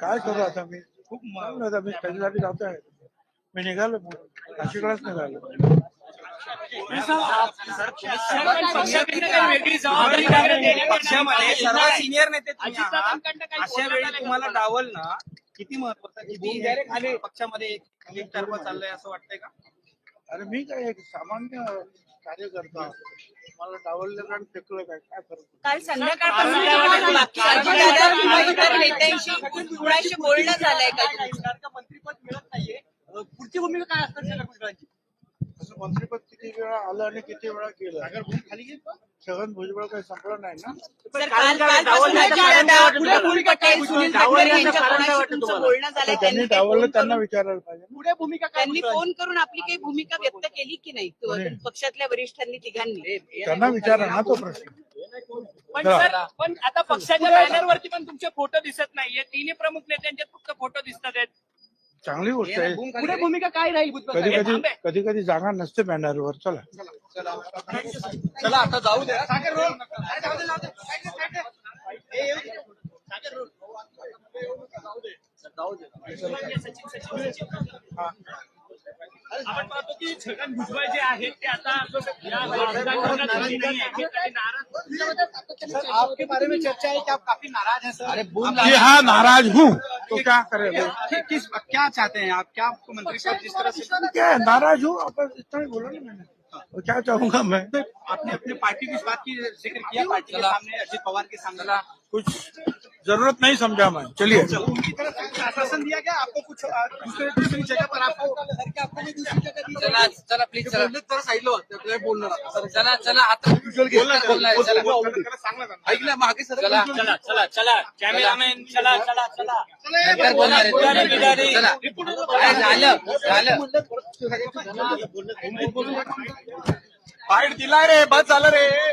काय करू आता मी? खूप मारून आता मी त्याच्यासाठी जातो आहे मी निघालो. नाशिकलाच निघालो. सिनियर नेते अशा वेळी तुम्हाला डावल ना किती महत्वाचं पक्षामध्ये चाललंय असं वाटतंय का? अरे मी काय एक सामान्य कार्यकर्ता मला डावललं आणि फेकलं काय काय काल संध्याकाळपासून बाकी किंवा इतर नेत्यांशी कुणाशी बोलणं झालंय का तुमचं? मंत्रीपद मिळत नाहीये पुढची भूमिका काय असणार मंत्रिपद किती वेळा आलं आणि किती वेळा केलं छगन भुजबळ काही संपलं नाही ना? त्यांनी डावललं फोन त्यांना विचारायला पाहिजे. पुढे भूमिका काय त्यांनी? फोन करून आपली काही भूमिका व्यक्त केली की नाही? पक्षातल्या वरिष्ठांनी तिघांनी. त्यांना विचारा ना तो प्रश्न. पण. सर पण आता पक्षाच्या बॅनरवरती पण तुमचे फोटो दिसत नाहीये तिन्ही प्रमुख नेत्यांचे फक्त फोटो दिसतात आहेत. चांगली गोष्ट आहे पुढे भूमिका काय राहील कधी? कधी. कधी कधी जागा नसते बॅनरवर चला चला आता जाऊ द्या सागर रोल जाऊ दे, जाऊ दे. साईड दे, साईड दे. ए, येऊ दे. सागर रोल. जाऊ दे. सचिन सचिन सचिन आपण पाहतो की छगन भुजबळ जे आहेत ते आता या राजकारणात आलेले नाही आहेत. नाराज़ आपके बारे में चर्चा है कि आप काफ़ी नाराज़ हैं सर अरे जी हाँ नाराज़ हूँ तो क्या कर रहे हो? किस क्या चाहते हैं आप? क्या आपको मंत्री साहब जिस तरह से क्या है नाराज़ हूँ? इतना ही बोला ना मैंने। तो क्या चाहूँगा मैं? आपने अपने पार्टी की इस बात की ज़िक्र किया? पार्टी के सामने अजीत पवार के सामने। कुछ ज़रूरत नहीं समझा मैं। चलिए। उनकी तरफ़ आश्वासन दिया गया? आपको कुछ दूसरे दूसरी जगह पर आपको आपको भी दूसरी जगह दी चला चला प्लीज़ चला साईडला होतं बोलणार चला चला आता चला। ऐकलं मागे सर। चला चला चला चला कॅमेरामॅन चला। चला चला. चला झालं झालं फाईट दिला रे बस झालं रे।